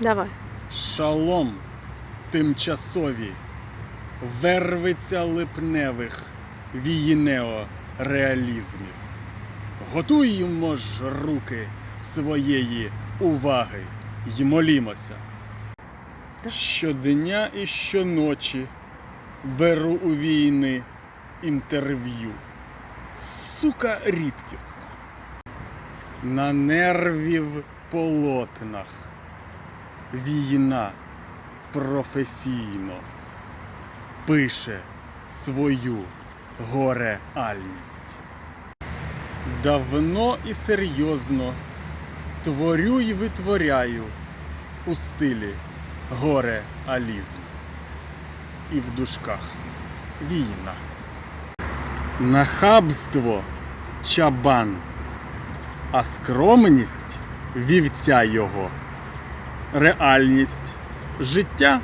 Давай. Шалом тимчасові, вервиця липневих віїнео реалізмів. Готуємо ж руки своєї уваги й молімося. Щодня і щоночі беру у війни інтерв'ю. Сука рідкісна. На нервів полотнах. Війна професійно пише свою гореальність. Давно і серйозно творю й витворяю у стилі гореалізм. І в дужках війна. Нахабство чабан, а скромність вівця його реальність життя